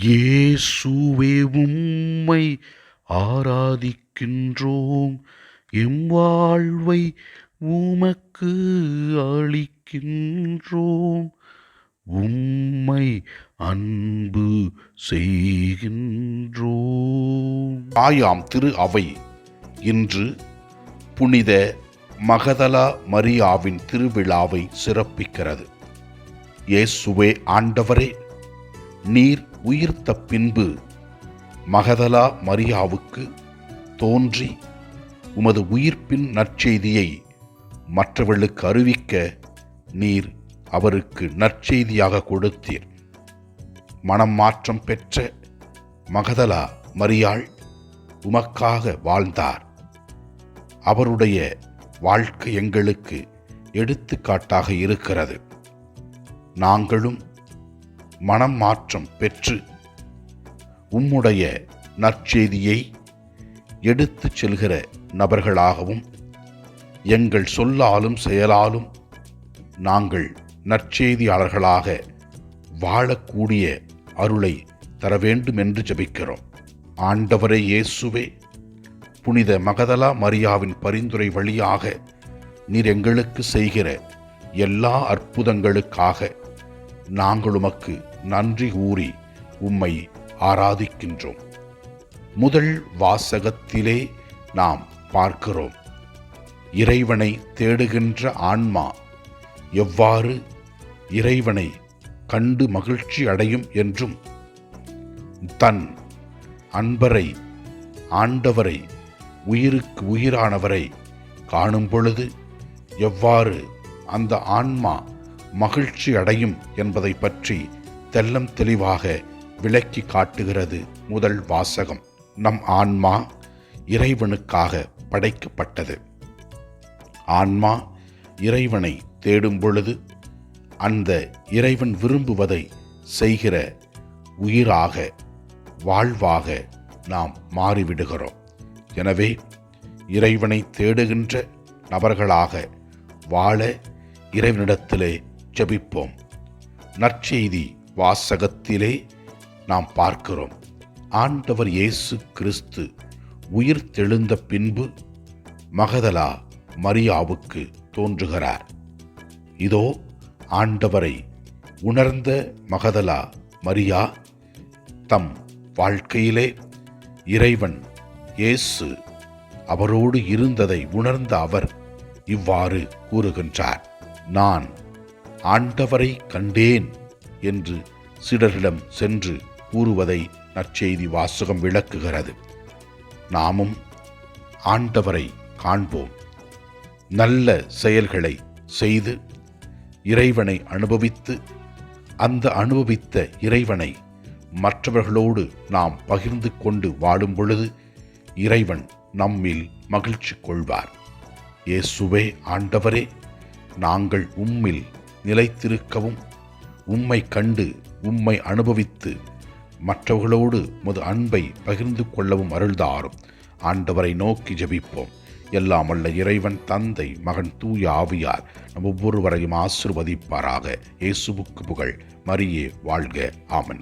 இயேசுவே உம்மை ஆராதிக்கின்றோம். எம் வாழ்வை உமக்கு அளிக்கின்றோம். உம்மை அன்பு செய்கின்றோம். ஆயாம் திரு அவை. இன்று புனித மகதலா மரியாவின் திருவிழாவை சிறப்பிக்கிறது. இயேசுவே ஆண்டவரே நீர் உயிர்த்த பின்பு மகதலா மரியாவுக்கு தோன்றி உமது உயிர்ப்பின் நற்செய்தியை மற்றவர்களுக்கு அறிவிக்க நீர் அவருக்கு நற்செய்தியாக கொடுத்தீர். மனம் மாற்றம் பெற்ற மகதலா மரியாள் உமக்காக வாழ்ந்தார். அவருடைய வாழ்க்கை எங்களுக்கு எடுத்துக்காட்டாக இருக்கிறது. நாங்களும் மனம் மாற்றம் பெற்று உம்முடைய நற்செய்தியை எடுத்துச் செல்கிற நபர்களாகவும் எங்கள் சொல்லாலும் செயலாலும் நாங்கள் நற்செய்தியாளர்களாக வாழக்கூடிய அருளை தர வேண்டும் என்று ஜெபிக்கிறோம். ஆண்டவரே இயேசுவே புனித மகதலா மரியாவின் பரிந்துரை வழியாக நீர் எங்களுக்கு செய்கிற எல்லா அற்புதங்களுக்காக நாங்கள் உமக்கு நன்றி கூறி உம்மை ஆராதிக்கின்றோம். முதல் வாசகத்திலே நாம் பார்க்கிறோம். இறைவனை தேடுகின்ற ஆன்மா எவ்வாறு இறைவனை கண்டு மகிழ்ச்சி அடையும் என்றும் தன் அன்பரை ஆண்டவரை உயிருக்கு உயிரானவரை காணும் பொழுது எவ்வாறு அந்த ஆன்மா மகிழ்ச்சி அடையும் என்பதை பற்றி தெல்லம் தெளிவாக விளக்கி காட்டுகிறது முதல் வாசகம். நம் ஆன்மா இறைவனுக்காக படைக்கப்பட்டது. ஆன்மா இறைவனை தேடும் பொழுது அந்த இறைவன் விரும்புவதை செய்கிற உயிராக வாழ்வாக நாம் மாறிவிடுகிறோம். எனவே இறைவனை தேடுகின்ற நபர்களாக வாழ இறைவனிடத்திலே ஜெபிப்போம். நற்செய்தி வாசகத்திலே நாம் பார்க்கிறோம். ஆண்டவர் இயேசு கிறிஸ்து உயிர் தெழுந்த பின்பு மகதலா மரியாவுக்கு தோன்றுகிறார். இதோ ஆண்டவரை உணர்ந்த மகதலா மரியா தம் வாழ்க்கையிலே இறைவன் இயேசு அவரோடு இருந்ததை உணர்ந்த அவர் இவ்வாறு கூறுகின்றார். நான் ஆண்டவரை கண்டேன். என்று சிலரிடம் சென்று கூறுவதை நற்செய்தி வாசகம் விளக்குகிறது. நாமும் ஆண்டவரை காண்போம். நல்ல செயல்களை செய்து இறைவனை அனுபவித்து அந்த அனுபவித்த இறைவனை மற்றவர்களோடு நாம் பகிர்ந்து கொண்டு வாழும் பொழுது இறைவன் நம்மில் மகிழ்ச்சி கொள்வார். இயேசுவே ஆண்டவரே நாங்கள் உம்மில் நிலைத்திருக்கவும் உம்மை கண்டு உம்மை அனுபவித்து மற்றவர்களோடு முது அன்பை பகிர்ந்து கொள்ளவும் அருள்தாரும். ஆண்டவரை நோக்கி ஜெபிப்போம். எல்லாம் அல்ல இறைவன் தந்தை மகன் தூய ஆவியார் நம் ஒவ்வொருவரையும் ஆசிர்வதிப்பாராக. இயேசுவுக்கு புகழ். மரியே வாழ்க. ஆமன்.